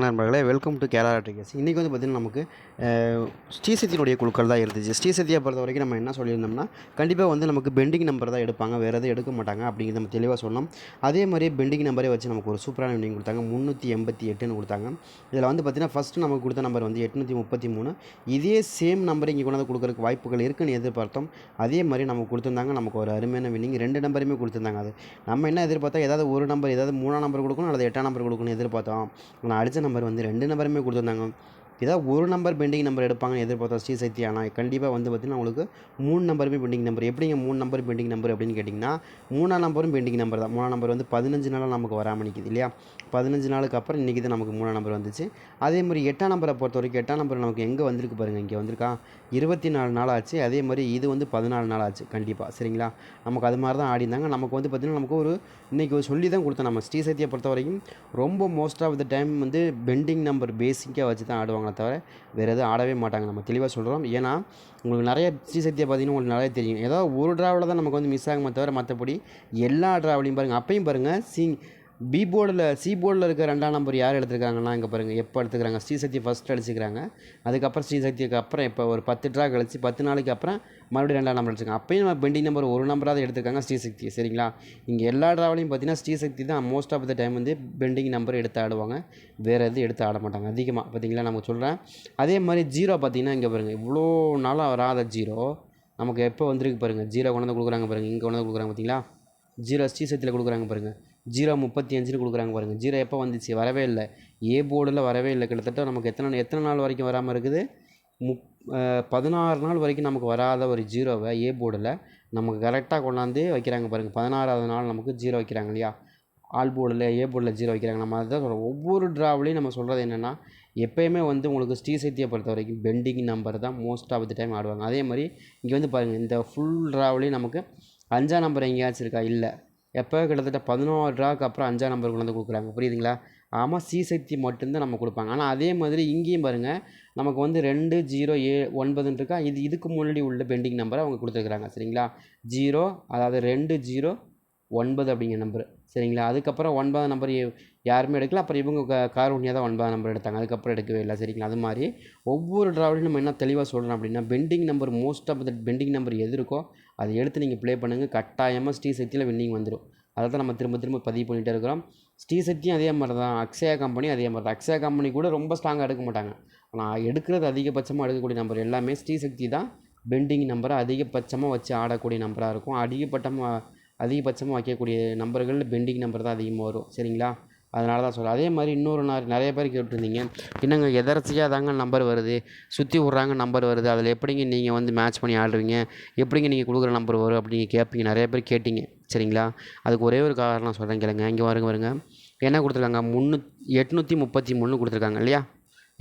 நண்பர்களே. Welcome to Kerala triggers இன்றைக்கி வந்து பார்த்திங்கன்னா நமக்கு ஸ்ரீசக்தியினுடைய குழுக்கள் தான் இருந்துச்சு. ஸ்ரீசக்தியை பொறுத்த வரைக்கும் நம்ம என்ன சொல்லியிருந்தோம்னா கண்டிப்பாக வந்து நமக்கு பெண்டிங் நம்பர் தான் எடுப்பாங்க. வேறு எதுவும் எடுக்க மாட்டாங்க அப்படிங்கிறது நம்ம தெளிவாக சொன்னோம் அதே மாதிரி பெண்டிங் நம்பரே வச்சு நமக்கு ஒரு சூப்பரான வினிங் கொடுத்தாங்க. முந்நூற்றி எண்பத்தி எட்டுன்னு கொடுத்தாங்க. இதில் வந்து பார்த்திங்கன்னா ஃபஸ்ட்டு நமக்கு கொடுத்த நம்பர் வந்து எட்நூற்றி முப்பத்தி மூணு. இதே சேம் நம்பர் இங்கே கொண்டாந்து கொடுக்குறதுக்கு வாய்ப்புகள் இருக்குன்னு எதிர்பார்த்தோம். அதே மாதிரி நமக்கு கொடுத்துருந்தாங்க. நமக்கு ஒரு அருமையான வினிங் ரெண்டு நம்பருமே கொடுத்துருந்தாங்க அது. நம்ம என்ன எதிர்பார்த்தா ஏதாவது ஒரு நம்பர் ஏதாவது மூணாம் நம்பர் கொடுக்கணும் அல்லது எட்டாம் நம்பர் கொடுக்கணும்னு எதிர்பார்த்தோம். நான் அடித்த நம்பர் வந்து ரெண்டு நம்பருமே கொடுத்துருந்தாங்க. ஏதாவது ஒரு நம்பர் பெண்டிங் நம்பர் எடுப்பாங்கன்னு எதிர்பார்த்தோம் ஸ்ரீ சக்தி ஆனால் கண்டிப்பாக வந்து பார்த்திங்கன்னா உங்களுக்கு மூணு நம்பருமே பெண்டிங் நம்பர் எப்படிங்க மூணு நம்பர் பெண்டிங் நம்பர் அப்படின்னு கேட்டிங்கன்னா மூணாம் நம்பரும் பெண்டிங் நம்பர் தான். மூணாம் நம்பர் வந்து பதினஞ்சு நாளாக நமக்கு வராமல் நிற்கிது இல்லையா? பதினஞ்சு நாளுக்கு அப்புறம் இன்றைக்கி தான் நமக்கு மூணாம் நம்பர் வந்துச்சு. அதே மாதிரி எட்டாம் நம்பரை பொறுத்த வரைக்கும் எட்டாம் நம்பர் நமக்கு எங்கே வந்திருக்கு பாருங்கள் இங்கே வந்திருக்கா? இருபத்தி நாலு நாள் ஆச்சு. அதே மாதிரி இது வந்து பதினாலு நாள் ஆச்சு கண்டிப்பாக சரிங்களா? நமக்கு அது மாதிரி தான் ஆடிந்தாங்க நமக்கு வந்து பார்த்திங்கன்னா நமக்கு ஒரு இன்றைக்கி ஒரு சொல்லி தான் கொடுத்தோம் நம்ம ஸ்ரீசக்தியை பொறுத்த வரைக்கும் ரொம்ப மோஸ்ட் ஆஃப் த டைம் வந்து பெண்டிங் நம்பர் பேசிக்காக வச்சு தான் ஆடுவாங்க. ஆடுவாங்களே தவிர வேறு எதுவும் ஆடவே மாட்டாங்க. நம்ம தெளிவாக சொல்கிறோம் ஏன்னா உங்களுக்கு நிறைய ஸ்ரீசக்தியை பார்த்தீங்கன்னா உங்களுக்கு நிறைய தெரியும். ஏதோ ஒரு ட்ராவலில் தான் நமக்கு வந்து மிஸ் ஆகுமே தவிர மற்றபடி எல்லா ட்ராவலையும் பாருங்கள் அப்பையும் பாருங்கள் சி பி போர்டில் சி போர்டில் இருக்க ரெண்டாம் நம்பர் யார் எடுத்துருக்காங்கன்னா இங்கே பாருங்கள் எப்போ எடுத்துக்கிறாங்க? ஸ்ரீசக்தி ஃபஸ்ட் அடிச்சுக்கிறாங்க. அதுக்கப்புறம் ஸ்ரீசக்திக்கு அப்புறம் இப்போ ஒரு பத்து ட்ரா கழிச்சு பத்து நாளைக்கு அப்புறம் மறுபடியும் ரெண்டாம் நம்பர் அடிச்சிருக்காங்க அப்பயும் நம்ம பெண்டிங் நம்பர் ஒரு நம்பராவது எடுத்துருக்காங்க ஸ்ரீசக்தி சரிங்களா? இங்கே எல்லா ட்ராவலையும் பார்த்தீங்கன்னா ஸ்ரீசக்தி தான் மோஸ்ட் ஆஃப் த டைம் வந்து பெண்டிங் நம்பர் எடுத்து ஆடுவாங்க. வேறு எதுவும் எடுத்து ஆட மாட்டாங்க அதிகமாக பார்த்தீங்களா நமக்கு சொல்கிறேன் அதே மாதிரி ஜீரோ பார்த்தீங்கன்னா இங்கே பாருங்கள் இவ்வளோ நாளாக வராத ஜீரோ நமக்கு எப்போ வந்திருக்கு பாருங்கள் ஜீரோ கொண்டு வந்து கொடுக்குறாங்க பாருங்கள் இங்கே கொண்டு வந்து கொடுக்குறாங்க பார்த்தீங்களா ஜீரோ ஸ்ரீசக்தியில் கொடுக்குறாங்க பாருங்கள் ஜீரோ முப்பத்தி அஞ்சுன்னு கொடுக்குறாங்க பாருங்கள் ஜீரோ எப்போ வந்துச்சு? வரவே இல்லை. ஏ போர்டில் வரவே இல்லை. கிட்டத்தட்ட நமக்கு எத்தனை எத்தனை நாள் வரைக்கும் வராமல் இருக்குது? முப் பதினாறு நாள் வரைக்கும் நமக்கு வராத ஒரு ஜீரோவை ஏ போர்டில் நமக்கு கரெக்டாக கொண்டாந்து வைக்கிறாங்க பாருங்கள் பதினாறாவது நாள் நமக்கு ஜீரோ வைக்கிறாங்க இல்லையா? ஆல் போர்டில் ஏ போர்டில் ஜீரோ வைக்கிறாங்க. நம்ம அதுதான் சொல்கிறோம் ஒவ்வொரு ட்ராவ்லையும் நம்ம சொல்கிறது என்னென்னா எப்போயுமே வந்து உங்களுக்கு ஸ்ரீசக்தியை பொறுத்த வரைக்கும் பெண்டிங் நம்பர் தான் மோஸ்ட் ஆஃப் தி டைம் ஆடுவாங்க. அதே மாதிரி இங்கே வந்து பாருங்கள் இந்த ஃபுல் ட்ராவ்லையும் நமக்கு அஞ்சாம் நம்பர் எங்கேயாச்சும் இருக்கா? இல்லை. எப்போ கிட்டத்தட்ட பதினோரு ரூபாக்கு அப்புறம் அஞ்சாம் நம்பர் கொண்டு வந்து கொடுக்குறாங்க. புரியுதுங்களா? ஆமாம் சி சக்தி மட்டும்தான் நம்ம கொடுப்பாங்க. ஆனால் அதே மாதிரி இங்கேயும் பாருங்கள் நமக்கு வந்து ரெண்டு ஜீரோ ஏ ஒன்பதுன்னு இருக்கா? இது இதுக்கு முன்னாடி உள்ள பெண்டிங் நம்பரை அவங்க கொடுத்துருக்குறாங்க. சரிங்களா? ஜீரோ அதாவது ரெண்டு ஜீரோ ஒன்பது அப்படிங்கிற நம்பர் சரிங்களா? அதுக்கப்புறம் ஒன்பதாம் நம்பர் யாருமே எடுக்கல. அப்புறம் இவங்க க காரூனியாக தான் ஒன்பதாம் நம்பர் எடுத்தாங்க. அதுக்கப்புறம் எடுக்கவே இல்லை. சரிங்களா? அது மாதிரி ஒவ்வொரு ட்ராவலையும் நம்ம என்ன தெளிவாக சொல்கிறோம் அப்படின்னா pending number most of the pending number எது இருக்கோ அதை எடுத்து நீங்கள் ப்ளே பண்ணுங்கள் கட்டாயமாக ஸ்ரீ சக்தியில் வின்னிங் வந்துடும் அதை தான் நம்ம திரும்ப திரும்ப பதிவு பண்ணிகிட்டே இருக்கிறோம். ஸ்ரீ சக்தியும் அதே மாதிரி தான். அக்ஷயா கம்பெனி அதே மாதிரி தான். அக்ஷயா கம்பெனி கூட ரொம்ப ஸ்ட்ராங்காக எடுக்க மாட்டாங்க. ஆனால் எடுக்கிறது அதிகபட்சமாக எடுக்கக்கூடிய நம்பர் எல்லாமே ஸ்ரீ சக்தி தான் பெண்டிங் நம்பரை அதிகபட்சமாக வச்சு ஆடக்கூடிய நம்பராக இருக்கும். அதிகபட்சமாக அதிகபட்சமாக வைக்கக்கூடிய நம்பர்கள் பெண்டிங் நம்பர் தான் அதிகமாக வரும். சரிங்களா? அதனால தான் சொல்கிறேன் அதே மாதிரி இன்னொரு நான் நிறைய பேர் கேட்டிருந்தீங்க. என்னங்க எதர்ச்சியாக தாங்க நம்பர் வருது? சுற்றி விட்றாங்க நம்பர் வருது. அதில் எப்படிங்க நீங்கள் வந்து மேட்ச் பண்ணி ஆடுறீங்க? எப்படிங்க நீங்கள் கொடுக்குற நம்பர் வரும் அப்படிங்க கேட்பீங்க. நிறைய பேர் கேட்டிங்க. சரிங்களா? அதுக்கு ஒரே ஒரு காரணம் சொல்கிறேன் கேளுங்க. இங்கே வருங்க வருங்க என்ன கொடுத்துருக்காங்க? முந்நூ எட்நூற்றி முப்பத்தி மூணு கொடுத்துருக்காங்க இல்லையா?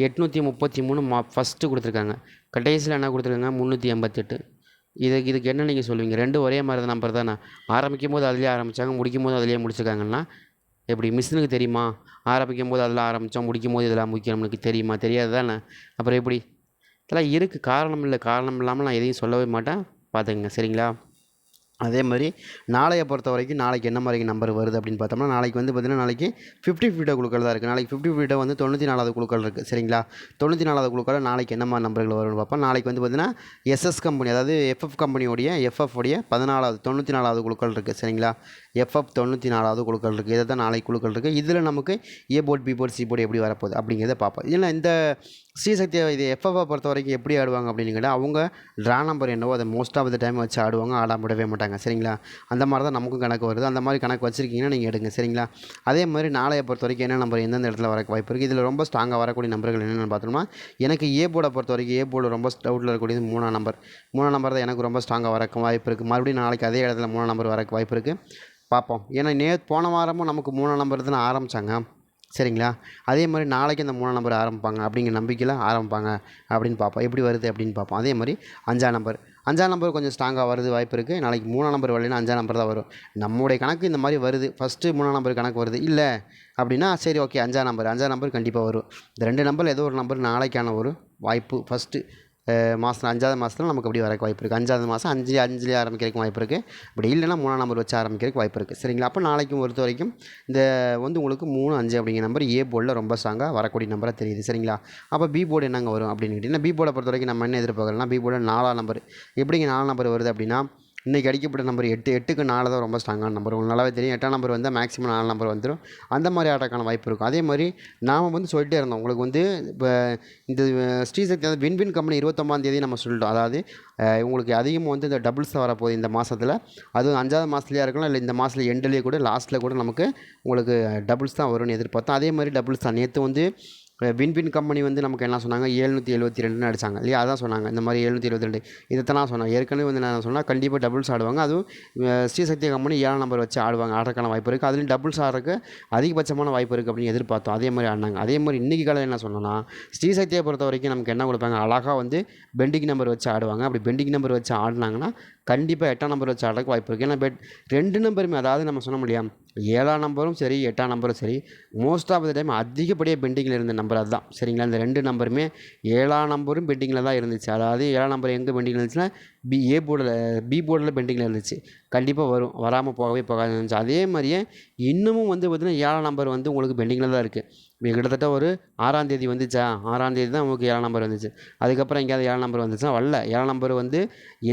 எட்நூற்றி முப்பத்தி மூணு மா ஃபஸ்ட்டு கொடுத்துருக்காங்க. கடைசியில் என்ன கொடுத்துருக்காங்க? முந்நூற்றி எண்பத்தெட்டு. இதுக்கு இதுக்கு என்ன நீங்கள் சொல்லுவீங்க? ரெண்டும் ஒரே மாதிரி தான் நம்பர் தானே? ஆரம்பிக்கும் போது அதிலே ஆரம்பித்தாங்க முடிக்கும் போது அதிலே முடிச்சிருக்காங்கன்னா எப்படி? மிஷினுக்கு தெரியுமா? ஆரம்பிக்கும் போது அதில் ஆரம்பித்தோம் முடிக்கும் போது இதெல்லாம் முடிக்க நம்மளுக்கு தெரியுமா? தெரியாது தானே? அப்புறம் எப்படி? இதெல்லாம் இருக்குது காரணம் இல்லை. காரணம் இல்லாமல் நான் எதையும் சொல்லவே மாட்டேன். பார்த்துக்கங்க. சரிங்களா? அதே மாதிரி நாளையை பொறுத்த வரைக்கும் நாளைக்கு என்ன மாதிரி நம்பர் வருது அப்படின்னு பார்த்தோம்னா நாளைக்கு வந்து பார்த்திங்கன்னா நாளைக்கு ஃபிஃப்டி ஃபீட்டோ குழுக்கள் தான் இருக்குது நாளைக்கு ஃபிஃப்டி ஃபீட்டோ வந்து தொண்ணூற்றி நாலாவது குழுக்கள் இருக்குது சரிங்களா? தொண்ணூற்றி நாலாவது குழுக்கள் நாளைக்கு என்ன மாதிரி நம்பர்கள் வரும்னு பார்ப்போம். நாளைக்கு வந்து பார்த்திங்கன்னா எஸ்எஸ் கம்பெனி அதாவது எஃப்எஃப் கம்பெனியோடைய எஃப்எஃப் உடைய பதினாலாவது தொண்ணூற்றி நாலாவது குழுக்கள் இருக்குது சரிங்களா? எஃப்எஃப் தொண்ணூற்றி நாலாவது குழுக்கள் இருக்குது இதை தான் நாளைக்கு குழுக்கள் இருக்குது இதில் நமக்கு A board B board C board எப்படி வரப்போகுது அப்படிங்கிறத பார்ப்போம். இல்லை இந்த ஸ்ரீசக்தி இது எஃப்எஃப்பை பொறுத்த வரைக்கும் எப்படி ஆடுவாங்க அப்படின்னு கேட்டால் அவங்க ட்ரா நம்பர் என்னவோ அதை மோஸ்ட் ஆஃப் த டைம் வச்சு ஆடுவாங்க. ஆடாம விடவே மாட்டாங்க. சரிங்களா? அந்த மாதிரி தான் நமக்கும் கணக்கு வருது. அந்த மாதிரி கணக்கு வச்சுருக்கீங்கன்னா நீங்கள் எடுங்க. சரிங்களா? அதே மாதிரி நாளையை பொறுத்த வரைக்கும் என்ன நம்பர் எந்தெந்த இடத்துல வர வாய்ப்பு இருக்குது இதில் ரொம்ப ஸ்ட்ராங்காக வரக்கூடிய நம்பர்கள் என்னென்னு பார்த்தோம்னா எனக்கு ஏ போர்டை பொறுத்த வரைக்கும் ஏ போர்டு ரொம்ப டவுட்டில் இருக்கக்கூடியது மூணாம் நம்பர் மூணாம் நம்பர் தான் எனக்கு ரொம்ப ஸ்ட்ராங்காக வரக்கு வாய்ப்பு இருக்குது மறுபடியும் நாளைக்கு அதே இடத்துல மூணாம் நம்பர் வரக்கு வாய்ப்பு இருக்குது பார்ப்போம். ஏன்னா நே போன வாரமும் நமக்கு மூணாம் நம்பர் தானே ஆரம்பித்தாங்க சரிங்களா? அதே மாதிரி நாளைக்கு அந்த மூணாம் நம்பர் ஆரம்பிப்பாங்க. அப்படிங்கிற நம்பிக்கையில் ஆரம்பிப்பாங்க அப்படின்னு பார்ப்போம். எப்படி வருது அப்படின்னு பார்ப்போம். அதே மாதிரி அஞ்சாம் நம்பர் அஞ்சாம் நம்பர் கொஞ்சம் ஸ்ட்ராங்காக வருது வாய்ப்பு இருக்குது நாளைக்கு மூணாம் நம்பர் வரலன்னா அஞ்சாம் நம்பர் தான் வரும். நம்முடைய கணக்கு இந்த மாதிரி வருது. ஃபஸ்ட்டு மூணாம் நம்பர் கணக்கு வருது. இல்லை அப்படின்னா சரி ஓகே அஞ்சாம் நம்பர் அஞ்சாம் நம்பர் கண்டிப்பாக வரும். இந்த ரெண்டு நம்பர் ஏதோ ஒரு நம்பர் நாளைக்கான ஒரு வாய்ப்பு. ஃபஸ்ட்டு மாதம் அஞ்சாவது மாதத்துல நமக்கு அப்படி வரக்கு வாய்ப்பு இருக்குது அஞ்சாவது மாதம் அஞ்சு அஞ்சுலேயே ஆரம்பிக்கிறதுக்கு வாய்ப்பு இருக்குது அப்படி இல்லைன்னா மூணாம் நம்பர் வச்சு ஆரம்பிக்கிறதுக்கு வாய்ப்பு இருக்குது சரிங்களா? அப்போ நாளைக்கு பொறுத்த வரைக்கும் இந்த வந்து உங்களுக்கு மூணு அஞ்சு அப்படிங்கிற நம்பர் ஏ போர்டில் ரொம்ப ஸ்ட்ராங்காக வரக்கூடிய நம்பராக தெரியுது. சரிங்களா? அப்போ பி போர்டு என்னங்க வரும் அப்படின்னு கேட்டிங்கன்னா பி போர்டை பொறுத்த வரைக்கும் நம்ம என்ன எதிர்பார்க்கலாம் பி போர்டில் நாலாம் நம்பர் எப்படிங்க நாலாம் நம்பர் வருது அப்படின்னா இன்றைக்கி அடிக்கப்பட்ட நம்பர் எட்டு எட்டுக்கு நாலு தான் ரொம்ப ஸ்ட்ராங்கான நம்பர் உங்களுக்கு நல்லாவே தெரியும். எட்டாம் நம்பர் வந்தால் மேக்ஸிமம் நாலு நம்பர் வந்துடும் அந்த மாதிரி ஆட்டக்கான வாய்ப்பு இருக்கும். அதே மாதிரி நாம் வந்து சொல்லிட்டே இருந்தோம். உங்களுக்கு வந்து இப்போ இந்த Srishakthi win win win company இருபத்தொம்பதாம் தேதி நம்ம சொல்லிட்டோம். அதாவது உங்களுக்கு அதிகமாக வந்து இந்த டபுள்ஸ் வரப்போகுது இந்த மாதத்தில் அதுவும் அஞ்சாவது மாதத்துலையாக இருக்கலாம் இல்லை இந்த மாதத்தில் எண்டுலேயே கூட லாஸ்ட்டில் கூட நமக்கு உங்களுக்கு டபுள்ஸ் தான் வரும்னு எதிர்பார்த்தோம். அதே மாதிரி டபுள்ஸ் தான். நேற்று வந்து வின்வின் கம்பெனி வந்து நமக்கு என்ன சொன்னாங்க? ஏழ்நூற்றி எழுபத்தி ரெண்டுன்னு அடிச்சாங்க. இல்லையா? அதான் சொன்னாங்க. இந்த மாதிரி எழுநூற்றி எழுபத்தி ரெண்டு. இதைத்தான் நான் சொன்னேன். ஏற்கனவே வந்து நான் சொன்னால் கண்டிப்பாக டபுள்ஸ் ஆடுவாங்க. அதுவும் ஸ்ரீசக்தி கம்பெனி ஏழாம் நம்பர் வச்சு ஆடுவாங்க. ஆடுறதுக்கான வாய்ப்பு இருக்குது அதுலேயும் டபுள்ஸ் ஆடுறதுக்கு அதிகபட்சமான வாய்ப்பு இருக்குது அப்படின்னு எதிர்பார்த்தோம். அதே மாதிரி ஆடினாங்க. அதே மாதிரி இன்றைக்கி காலையில் என்ன சொன்னோன்னா ஸ்ரீசக்தியை பொறுத்த வரைக்கும் நமக்கு என்ன கொடுப்பாங்க? அழகாக வந்து பெண்டிங் நம்பர் வச்சு ஆடுவாங்க. அப்படி பெண்டிங் நம்பர் வச்சு ஆடினாங்கன்னா கண்டிப்பாக எட்டாம் நம்பர் வச்சு ஆடுறதுக்கு வாய்ப்பு இருக்குது ஏன்னா பெட் ரெண்டு நம்பருமே அதாவது நம்ம சொன்ன முடியாது ஏழாம் நம்பரும் சரி எட்டாம் நம்பரும் சரி மோஸ்ட் ஆஃப் த டைம் அதிகப்படியாக பெண்டிங்கில் இருந்த நம்பர் அதுதான். சரிங்களா? இந்த ரெண்டு நம்பருமே ஏழாம் நம்பரும் பெண்டிங்கில் தான் இருந்துச்சு. அதாவது ஏழாம் நம்பர் எங்கே பெண்டிங்கில் இருந்துச்சுன்னா பி ஏ போர்டில் பி போர்டில் பெண்டிங்கில் இருந்துச்சு. கண்டிப்பாக வரும். வராமல் போகவே போகாது. இருந்துச்சு அதே மாதிரியே இன்னமும் வந்து பார்த்திங்கன்னா ஏழாம் நம்பர் வந்து உங்களுக்கு பெண்டிங்கில் தான் இருக்குது கிட்டத்தட்ட ஒரு ஆறாம் தேதி வந்துச்சா? ஆறாம் தேதி தான் உங்களுக்கு ஏழாம் நம்பர் வந்துச்சு. அதுக்கப்புறம் எங்கேயாவது ஏழாம் நம்பர் வந்துச்சுன்னா வரல. ஏழாம் நம்பர் வந்து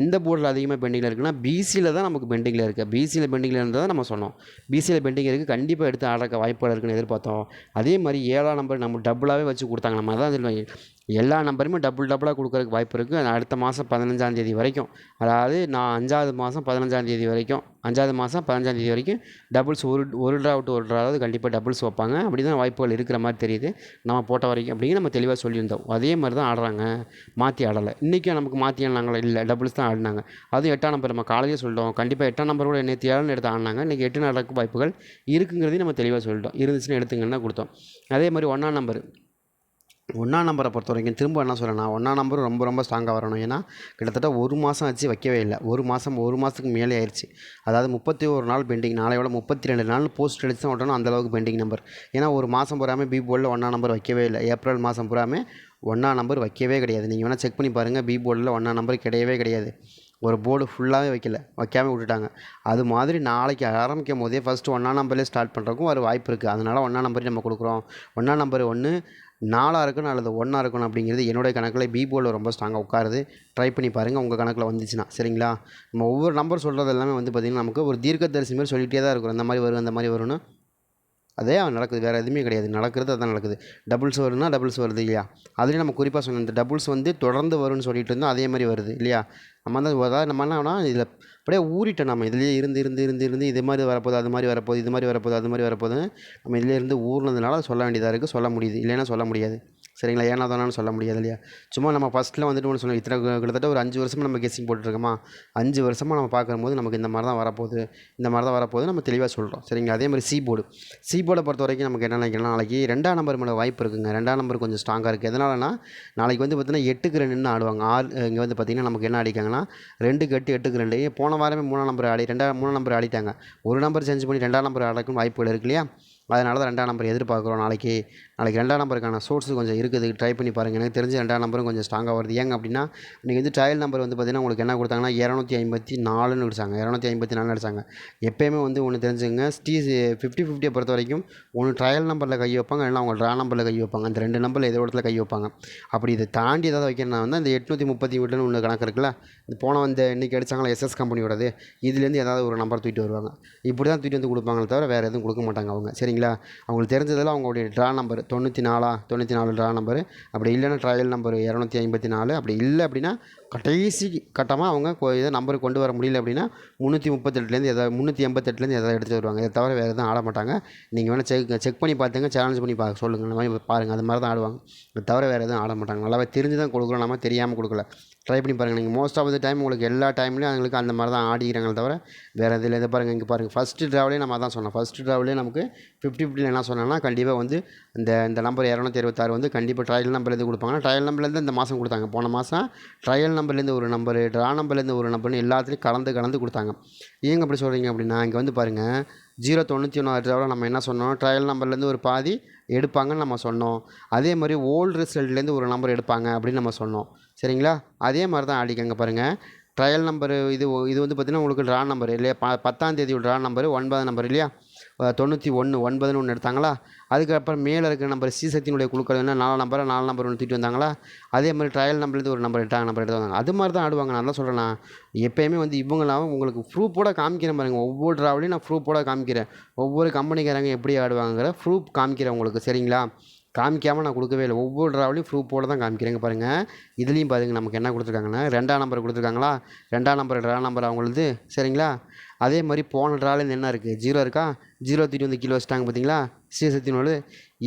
எந்த போர்டில் அதிகமாக பெண்டிங்கில் இருக்குன்னா பிசியில் தான் நமக்கு பெண்டிங்கில் இருக்குது பிசியில் பெண்டிங்கில் இருந்ததை நம்ம சொன்னோம். பிசியில் பெண்டிங் இருக்குது கண்டிப்பாக எடுத்து ஆடுறக்க வாய்ப்புகள் இருக்குன்னு எதிர்பார்த்தோம். அதே மாதிரி ஏழாம் நம்பர் நம்ம டபுளாகவே வச்சு கொடுத்தாங்க. நம்ம அதான் சொல்லுவோம். எல்லா நம்பருமே டபுள் டபுளாக கொடுக்குறதுக்கு வாய்ப்பு இருக்குது அடுத்த மாதம் பதினஞ்சாம் தேதி வரைக்கும். அதாவது நான் அஞ்சாவது மாதம் பதினஞ்சாம் தேதி வரைக்கும் அஞ்சாவது மாதம் பதினஞ்சாம் தேதி வரைக்கும் டபுள்ஸ் ஒரு ஒரு ட்ரா விட்டு ஒரு ட்ராவது கண்டிப்பாக டபுள்ஸ் வைப்பாங்க. அப்படி தான் வாய்ப்புகள் இருக்கிற மாதிரி தெரியுது. நம்ம போட்ட வரைக்கும் அப்படிங்கிற நம்ம தெளிவாக சொல்லியிருந்தோம். அதே மாதிரி தான் ஆடுறாங்க. மாற்றி ஆடலை. இன்றைக்கும் நமக்கு மாற்றி ஆடினாங்களா இல்லை டபுள்ஸ் தான் ஆடினாங்க. அதுவும் எட்டாம் நம்பர் நம்ம காலையிலே சொல்லிட்டோம். கண்டிப்பாக எட்டாம் நம்பர் கூட நேற்று ஏழு எடுத்து ஆடினாங்க. இன்றைக்கி எட்டு நடக்க வாய்ப்புகள் இருக்குங்கிறதையும் நம்ம தெளிவாக சொல்லிட்டோம். இருந்துச்சுன்னு எடுத்துங்கன்னா கொடுத்தோம். அதே மாதிரி ஒன்றாம் நம்பர் ஒன்றாம் நம்பரை பொறுத்த வரைக்கும் திரும்ப என்ன சொல்கிறேன்னா ஒன்றாம் நம்பர் ரொம்ப ரொம்ப ஸ்ட்ராங்காக வரணும். ஏன்னா கிட்டத்தட்ட ஒரு மாதம் ஆச்சு வைக்கவே இல்லை. ஒரு மாதம் ஒரு மாதத்துக்கு மேலே ஆயிடுச்சு அதாவது முப்பத்தி ஒரு நாள் பெண்டிங் நாளையோட முப்பத்தி ரெண்டு நாள் போஸ்ட் அடிச்சு தான் விட்டணும் அந்தளவுக்கு பெண்டிங் நம்பர் ஏன்னா ஒரு மாதம் பூராமல் பி போர்டில் ஒன்றாம் நம்பர் வைக்கவே இல்லை. ஏப்ரல் மாதம் பூராமே ஒன்றாம் நம்பர் வைக்கவே கிடையாது. நீங்கள் வேணால் செக் பண்ணி பாருங்கள் பி போர்டில் ஒன்றாம் நம்பர் கிடையவே கிடையாது. ஒரு போர்டு ஃபுல்லாகவே வைக்கல. வைக்காமல் விட்டுட்டாங்க. அது மாதிரி நாளைக்கு ஆரம்பிக்கும் போதே ஃபஸ்ட்டு ஒன்றாம் நம்பர்லேயே ஸ்டார்ட் பண்ணுறக்கும் ஒரு வாய்ப்பு இருக்குது அதனால் ஒன்றாம் நம்பரே நம்ம கொடுக்குறோம். ஒன்றாம் நம்பர் ஒன்று நாலாக இருக்கணும் அல்லது ஒன்றா இருக்கணும் அப்படிங்கிறது என்னுடைய கணக்கில் பி போர்டில் ரொம்ப ஸ்ட்ராங்காக உட்காருது. ட்ரை பண்ணி பாருங்கள் உங்கள் கணக்கில் வந்துச்சுன்னா. சரிங்களா? நம்ம ஒவ்வொரு நம்பர் சொல்கிறது எல்லாமே வந்து பார்த்திங்கன்னா நமக்கு ஒரு தீர்க்கதரிசி மாதிரி சொல்லிகிட்டே தான் இருக்கும். இந்த மாதிரி வரும் இந்த மாதிரி வரும்னு அதே நடக்குது வேறு எதுவுமே கிடையாது. நடக்கிறது அதான் நடக்குது. டபுள்ஸ் வரும்னா டபுள்ஸ் வருது இல்லையா? அதுலேயும் நம்ம குறிப்பாக சொன்னோம் இந்த டபுள்ஸ் வந்து தொடர்ந்து வரும்னு சொல்லிட்டு இருந்தோம் அதே மாதிரி வருது இல்லையா? நம்ம வந்து அதாவது நம்ம என்னன்னா இதில் அப்படியே ஊறிட்டோம் நம்ம. இதுலேயே இருந்து இருந்து இருந்து இருந்து இது மாதிரி வரப்போகுது அது மாதிரி வரப்போகுது இது மாதிரி வரப்போகுது அது மாதிரி வரப்போகுதுன்னு நம்ம இதிலே இருந்து சொல்ல வேண்டியதாக இருக்குது சொல்ல முடியுது. இல்லைன்னா சொல்ல முடியாது. சரிங்களா? ஏனா தானான்னு சொல்ல முடியாது இல்லையா? சும்மா நம்ம ஃபஸ்ட்டில் வந்துட்டு ஒன்று சொன்னோம் இத்தனை கிட்டத்தட்ட ஒரு அஞ்சு வருஷமாக நம்ம கெஸ்ஸிங் போட்டுருக்கோமா அஞ்சு வருஷமாக நம்ம பார்க்கும்போது நமக்கு இந்த மாதிரி தான் வரப்போகுது. இந்த மாதிரி தான் வரப்போகுது நம்ம தெளிவாக சொல்கிறோம் சரிங்களா? அதே மாதிரி சி போர்டு சி போர்டை பொறுத்த வரைக்கும் நமக்கு என்ன நினைக்கலாம் நாளைக்கு ரெண்டாம் நம்பர் மேலே வாய்ப்பு இருக்குங்க. ரெண்டாம் நம்பர் கொஞ்சம் ஸ்ட்ராங்காக இருக்குது எதனாலனா நாளைக்கு வந்து பார்த்தீங்கன்னா எட்டுக்கு ரெண்டுன்னு ஆடுவாங்க. ஆறு இங்கே வந்து பார்த்திங்கன்னா நமக்கு என்ன அடிக்காங்கன்னா ரெண்டுக்கு எட்டு எட்டுக்கு ரெண்டு. போன வாரமே மூணாம் நம்பர் ஆடி ரெண்டாம் மூணாம் நம்பர் ஆடிட்டாங்க. ஒரு நம்பர் சேஞ்ச் பண்ணி ரெண்டாம் நம்பர் ஆடக்கும் வாய்ப்புகள் இருக்கு இல்லையா? அதனால தான் ரெண்டாம் நம்பர் எதிர்பார்க்குறோம். நாளைக்கு நாளைக்கு ரெண்டாம் நம்பருக்கான சோர்ஸ் கொஞ்சம் இருக்குது. ட்ரை பண்ணி பாருங்கள் எனக்கு தெரிஞ்ச ரெண்டாம் நம்பரும் கொஞ்சம் ஸ்ட்ராங்காக வருது. ஏங்க அப்படின்னா இன்றைக்கி வந்து ட்ரையல் நம்பர் வந்து பார்த்திங்கன்னா உங்களுக்கு என்ன கொடுத்தாங்கன்னா இரநூத்தி ஐம்பத்தி நாலுன்னு அடிச்சாங்க. இரநூத்தி ஐம்பத்தி நாலு அடிச்சாங்க. எப்போயுமே வந்து ஒன்று தெரிஞ்சுங்க ஸ்டீ ஃபிஃப்டி ஃபிஃப்டியை பொறுத்த வரைக்கும் ஒன்று ட்ரையல் நம்பரில் கை வைப்பாங்க இல்லைனா அவங்க ட்ரா நம்பரில் கை வைப்பாங்க. அந்த ரெண்டு நம்பரில் ஏதோ இடத்துல கை வைப்பாங்க. அப்படி இதை தாண்டி ஏதாவது வைக்கணும்னா வந்து அந்த எட்நூற்றி முப்பத்தி வீட்டுன்னு ஒன்று கணக்கு இருக்குல்ல இந்த போன வந்து இன்றைக்கி அடித்தாங்களா எஸ்எஸ் கம்பெனியோடது இதுலேருந்து ஏதாவது ஒரு நம்பர் தூக்கிட்டு வருவாங்க. இப்படி தான் தூக்கிட்டு வந்து கொடுப்பாங்களே தவிர வேறு எதுவும் கொடுக்க மாட்டாங்க அவங்க. சரிங்க சரிங்களா? அவங்களுக்கு தெரிஞ்சதில் அவங்களுடைய ட்ரா நம்பர் தொண்ணூற்றி நாலா தொண்ணூற்றி நாலு ட்ரா நம்பர் அப்படி இல்லைன்னா ட்ரையல் நம்பர் இரநூத்தி ஐம்பத்தி நாலு. அப்படி இல்லை அப்படின்னா கடைசி கட்டமாக அவங்க கொ- இதை கொண்டு வர முடியல அப்படின்னா முந்நூற்றி முப்பத்தெட்டுலேருந்து எதாவது முந்நூற்றி எண்பத்தெட்டுலேருந்து எதாவது எடுத்துகிட்டு வருவாங்க. இதை தவிர வேறு எதுவும் ஆட மாட்டாங்க. நீங்கள் வேணால் செக் செக் பண்ணி பார்த்துங்க சேலஞ்ச் பண்ணி பா சொல்லுங்கள் இந்த மாதிரி பாருங்கள் அது மாதிரி தான் ஆடுவாங்க. இதை தவிர வேறு எதுவும் ஆட மாட்டாங்க. நல்லாவே தெரிஞ்சு தான் கொடுக்குறோம் நம்ம தெரியாமல் கொடுக்கல. ட்ரை பண்ணி பாருங்கள் நீங்கள் மோஸ்ட் ஆஃப் த டைம் உங்களுக்கு எல்லா டைம்லேயும் அவங்களுக்கு அந்த மாதிரி தான் ஆடிக்கிறாங்களே தவிர வேறு இதில் இதை பாருங்கள் இங்கே பாருங்கள் ஃபஸ்ட்டு ட்ராவலே நம்ம அதான் சொன்னோம். ஃபஸ்ட்டு ட்ராவலே நமக்கு ஃபிஃப்டி ஃபிஃப்டியில் என்ன சொன்னோன்னா கண்டிப்பாக வந்து இந்த இந்த நம்பர் இரநூத்தி இருபத்தாறு வந்து கண்டிப்பாக ட்ரையல் நம்பர்லேருந்து கொடுப்பாங்க. ட்ரையல் நம்பர்லேருந்து இந்த மாதம் கொடுத்தாங்க. போன மாதம் ட்ரையல் நம்பர்லேருந்து ஒரு நம்பர் ட்ரா நம்பர்லேருந்து ஒரு நம்பர்னு எல்லாத்துலேயும் கலந்து கலந்து கொடுத்தாங்க. ஏங்க அப்படி சொல்கிறீங்க அப்படின்னா இங்கே வந்து பாருங்கள் ஜீரோ தொண்ணூற்றி ஒன்று ட்ராவில் நம்ம என்ன சொன்னோம்? ட்ரையல் நம்பர்லேருந்து ஒரு பாதி எடுப்பாங்கன்னு நம்ம சொன்னோம். அதே மாதிரி ஓல்டு ரிசல்ட்லேருந்து ஒரு நம்பர் எடுப்பாங்க அப்படின்னு நம்ம சொன்னோம். சரிங்களா? அதே மாதிரி தான் ஆடிக்கங்க பாருங்கள் ட்ரையல் நம்பரு இது இது வந்து பார்த்திங்கன்னா உங்களுக்கு ட்ரா நம்பர் இல்லையா? ப பத்தாம் தேதி ட்ரா நம்பரு ஒன்பது நம்பர் இல்லையா? தொண்ணூற்றி ஒன்று ஒன்பதுன்னு ஒன்று எடுத்தாங்களா? அதுக்கப்புறம் மேலே இருக்கிற நம்பர் சி சக்தியினுடைய குழுக்கள் என்ன? நாலு நம்பரை நாலு நம்பர் ஒன்று தூக்கிட்டு வந்தாங்களா? அதே மாதிரி ட்ரையல் நம்பர்லேருந்து ஒரு நம்பர் எட்டாங்க நம்பர் எடுத்து வந்தாங்க. அது மாதிரி தான் ஆடுவாங்க. நான் தான் சொல்கிறேன் எப்போயுமே வந்து இவங்களாம் உங்களுக்கு ப்ரூஃபோட காமிக்கிறேன் பாருங்க. ஒவ்வொரு ட்ராவலையும் நான் ப்ரூஃபோட காமிக்கிறேன். ஒவ்வொரு கம்பெனிக்காரங்க எப்படி ஆடுவாங்கிற ப்ரூஃப் காமிக்கிறேன் உங்களுக்கு. சரிங்களா? காமிக்காமல் நான் கொடுக்கவே இல்லை. ஒவ்வொரு ட்ராவலையும் ப்ரூஃபோடு தான் காமிக்கிறேங்க பாருங்கள் இதுலேயும் பாருங்கள் நமக்கு என்ன கொடுத்துருக்காங்கன்னா ரெண்டாம் நம்பர் கொடுத்துருக்காங்களா? ரெண்டாம் நம்பர் ட்ரா நம்பர் அவங்களுது. சரிங்களா? அதே மாதிரி போன ட்ராலேருந்து என்ன இருக்குது ஜீரோ இருக்கா? ஜீரோ தூக்கி வந்து கீழே வச்சிட்டாங்க பார்த்தீங்களா சிஎஸ்எத்தினோடு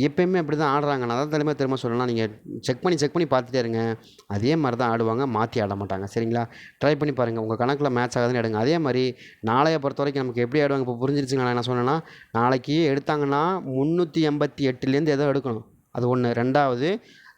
எப்பயுமே அப்படி தான் ஆடுறாங்க. நான் தான் தலைமை திரும்ப சொல்லலாம் நீங்கள் செக் பண்ணி செக் பண்ணி பார்த்துட்டே இருங்க. அதே மாதிரி தான் ஆடுவாங்க. மாற்றி ஆட மாட்டாங்க. சரிங்களா? ட்ரை பண்ணி பாருங்கள் உங்கள் கணக்கில் மேட்ச் ஆகுதுன்னு எடுங்க. அதே மாதிரி நாளைய பொறுத்த வரைக்கும் நமக்கு எப்படி ஆடுவாங்க? இப்போ புரிஞ்சிருச்சுங்களா? நான் என்ன சொன்னேன்னா நாளைக்கு எடுத்தாங்கன்னா முந்நூற்றி எண்பத்தி எட்டுலேருந்து எதோ எடுக்கணும். அது ஒன்று ரெண்டாவது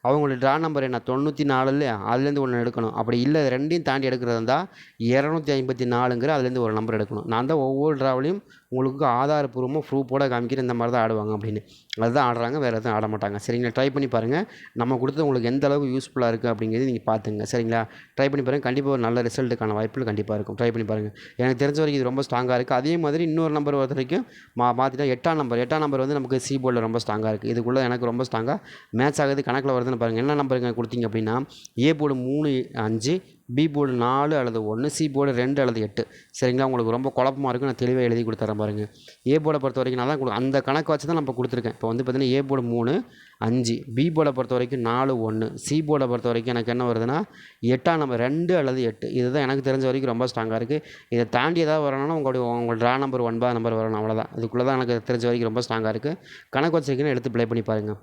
அவங்களோட ட்ரா நம்பர் என்ன? தொண்ணூற்றி நாலுல அதுலேருந்து ஒன்று எடுக்கணும். அப்படி இல்லை ரெண்டையும் தாண்டி எடுக்கிறதா இருந்தால் இரநூத்தி ஐம்பத்தி நாலுங்கிற அதுலேருந்து ஒரு நம்பர் எடுக்கணும். நான் தான் ஒவ்வொரு ட்ராவிலையும் உங்களுக்கு ஆதாரப்பூர்வமாக ப்ரூஃபோட காமிக்கிற இந்த மாதிரி தான் ஆடுவாங்க அப்படின்னு. அதுதான் ஆடுறாங்க வேறு எதுவும் ஆட மாட்டாங்க. சரிங்களா? ட்ரை பண்ணி பாருங்கள் நம்ம கொடுத்தது உங்களுக்கு எந்த அளவுக்கு யூஸ்ஃபுல்லாக இருக்குது அப்படிங்கிறது நீங்கள் பார்த்துங்க. சரிங்களா? ட்ரை பண்ணி பாருங்கள் கண்டிப்பாக ஒரு நல்ல ரிசல்ட்டுக்கான வாய்ப்புகள் கண்டிப்பாக இருக்கும். ட்ரை பண்ணி பாருங்கள் எனக்கு தெரிஞ்ச வரைக்கும் இது ரொம்ப ஸ்ட்ராங்காக இருக்குது அதே மாதிரி இன்னொரு நம்பர் வரைக்கும் மா பார்த்துட்டா எட்டாம் நம்பர் எட்டாம் நம்பர் வந்து நமக்கு சி போர்டில் ரொம்ப ஸ்ட்ராங்காக இருக்குது இதுக்குள்ளே எனக்கு ரொம்ப ஸ்ட்ராங்காக மேட்ச் ஆகுது கணக்கில் வருதுன்னு பாருங்கள் என்ன நம்பருங்க கொடுத்தீங்க அப்படின்னா ஏ போர்டு மூணு அஞ்சு பி போர்டு நாலு அல்லது ஒன்று சி போர்டு ரெண்டு அல்லது எட்டு. சரிங்களா? உங்களுக்கு ரொம்ப குழப்பமாக இருக்கும். நான் தெளிவாக எழுதி கொடுத்துறேன் பாருங்கள் ஏ போர்டை பொறுத்த வரைக்கும் நான் தான் அந்த கணக்கு வச்சு தான் நான் இப்போ கொடுத்துருக்கேன். இப்போ வந்து பார்த்தீங்கன்னா ஏ போர்டு மூணு அஞ்சு. பி போர்டை பொறுத்த வரைக்கும் நாலு ஒன்று சி போர்டை பொறுத்த வரைக்கும் எனக்கு என்ன வருதுன்னா எட்டாம் நம்பர் ரெண்டு அல்லது எட்டு. இதுதான் எனக்கு தெரிஞ்ச வரைக்கும் ரொம்ப ஸ்ட்ராங்காக இருக்குது இதை தாண்டி ஏதாவது வரணும்னா உங்களுடைய உங்கள் ட்ரா நம்பர் ஒன்பது நம்பர் வரணும். அவ்வளோதான் இதுக்குள்ளே தான் எனக்கு தெரிஞ்ச வரைக்கும் ரொம்ப ஸ்ட்ராங்காக இருக்குது கணக்கு வச்சிருக்கீங்கன்னா எடுத்து ப்ளே பண்ணி பாருங்கள்